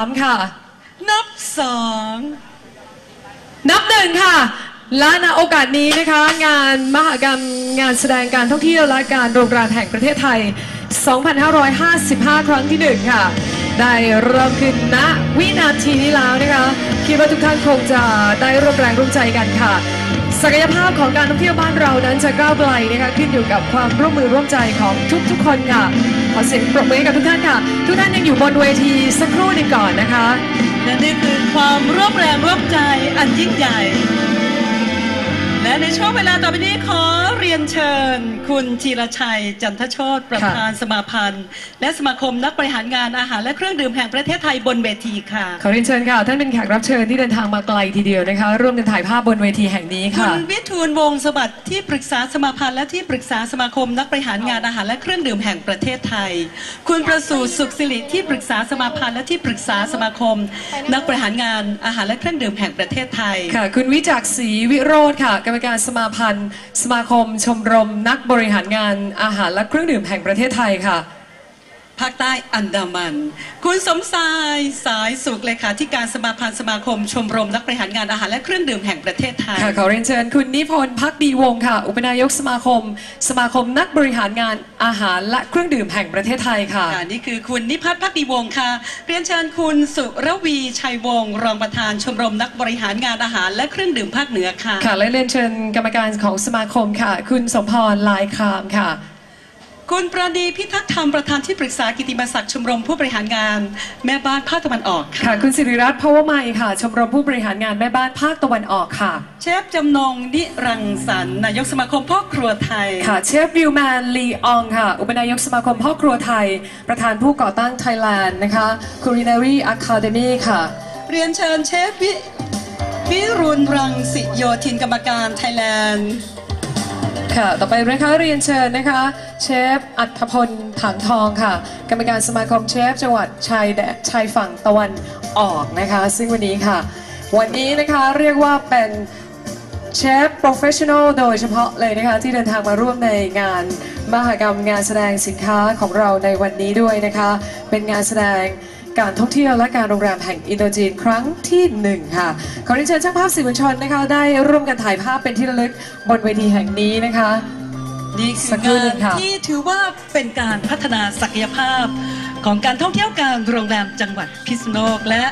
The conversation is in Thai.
ามค่ะ นับสองนับหนึ่งค่ะ และณโอกาสนี้นะคะ งานมหกรรมงานแสดงการท่องเที่ยวและการโรงแรมแห่งประเทศไทย 2555 ครั้งที่หนึ่งค่ะ ได้เริ่มขึ้นณวินาทีนี้แล้วนะคะ คิดว่าทุกท่านคงจะได้ร่วมแรงร่วมใจกันค่ะ ศักยภาพของการท่องเที่ยวบ้านเรานั้นจะก้าวไกลนะคะขึ้นอยู่กับความร่วมมือร่วมใจของทุกๆคนค่ะ ขอเสียงปรบมือให้กับทุกท่านค่ะ ทุกท่านยังอยู่บนเวทีสักครู่หนึ่งก่อนนะคะ และนี่คือความร่วมแรงร่วมใจอันยิ่งใหญ่ และในช่วงเวลาต่อไปนี้ขอเรียนเชิญ คุณธีรชัย จันทโชตประธานสมาพันธ์ และสมาคมนักบริหารงานอาหารและเครื่องดื่มแห่งประเทศไทยบนเวทีค่ะ ขอเรียนเชิญค่ะ ท่านเป็นแขกรับเชิญที่เดินทางมาไกลทีเดียวนะคะ ร่วมกันถ่ายภาพบนเวทีแห่งนี้คุค่ะณวิทูลวงศ์สวัสดิ์ที่ปรึกษาสมาพันธ์และที่ปรึกษาสมาคมนักบริหารงานอาหารและเครื่องดื่มแห่งประเทศไทย คุณประสูติสุขสิริที่ปรึกษาสมาพันธ์และที่ปรึกษาสมาคม นักบริหารงานอาหารและเครื่องดื่มแห่งประเทศไทยค่ะ คุณวิจักษ์ศรีวิโรธค่ะกรรมการสมาพันธ์ สมาคมชมรมนักบริหารงานอาหารและเครื่องดื่มแห่งประเทศไทยค่ะ ภาคใต้อันดามัน คุณสมชายสายสุขเลขาธิการสมาพันธ์สมาคม ชมรมนักบริหารงานอาหารและเครื่องดื่มแห่งประเทศไทย ค่ะขอเรียนเชิญคุณนิพนธ์พักดีวงศ์ค่ะ อุปนายกสมาคม สมาคมนักบริหารงานอาหารและเครื่องดื่มแห่งประเทศไทยค่ะ ค่ะนี่คือคุณนิพัฒน์พักดีวงศ์ค่ะ เรียนเชิญคุณสุรวีชัยวงศ์รองประธานชมรมนักบริหารงานอาหารและเครื่องดื่มภาคเหนือค่ะ ค่ะและเรียนเชิญกรรมการของสมาคมค่ะ คุณสมพรลายคามค่ะ คุณประดีพิทักษ์ธรรมประธานที่ปรึกษากิติมศักดิ์ชมรมผู้บริหารงานแม่บ้านภาคตะวันออกค่ะค่ะ คุณสิริรัตน์พาวไมค่ะ ชมรมผู้บริหารงานแม่บ้านภาคตะวันออกค่ะ เชฟจำนงนิรังสรรค์นายกสมาคมพ่อครัวไทยค่ะ เชฟวิวแมนลีอองค่ะ อุปนายกสมาคมพ่อครัวไทย ประธานผู้ก่อตั้ง Thailand นะคะ Culinary Academy ค่ะ เรียนเชิญเชฟวิวิรุณรังสิโยธินกรรมการไทยแลนด์ ค่ะ ต่อไปนะคะเรียนเชิญนะคะ เชฟอัธพลถังทองค่ะ กรรมการสมาคมเชฟจังหวัดชายแดนชายฝั่งตะวันออกนะคะ ซึ่งวันนี้ค่ะ วันนี้นะคะเรียกว่าเป็นเชฟโปรเฟชชั่นอลโดยเฉพาะเลยนะคะ ที่เดินทางมาร่วมในงานมหกรรมงานแสดงสินค้าของเราในวันนี้ด้วยนะคะ เป็นงานแสดง การท่องเที่ยวและการโรงแรมแห่งอินโดจีนครั้งที่หนึ่งค่ะ ขอเรียนเชิญช่างภาพสื่อมวลชนนะคะ ได้ร่วมกันถ่ายภาพเป็นที่ระลึกบนเวทีแห่งนี้นะคะ นี่คืสัอกครู่งาหนึ่นงค่ะ ที่ถือว่าเป็นการพัฒนาศักยภาพ ของการท่องเที่ยวการโรงแรมจังหวัดพิษณุโลกและ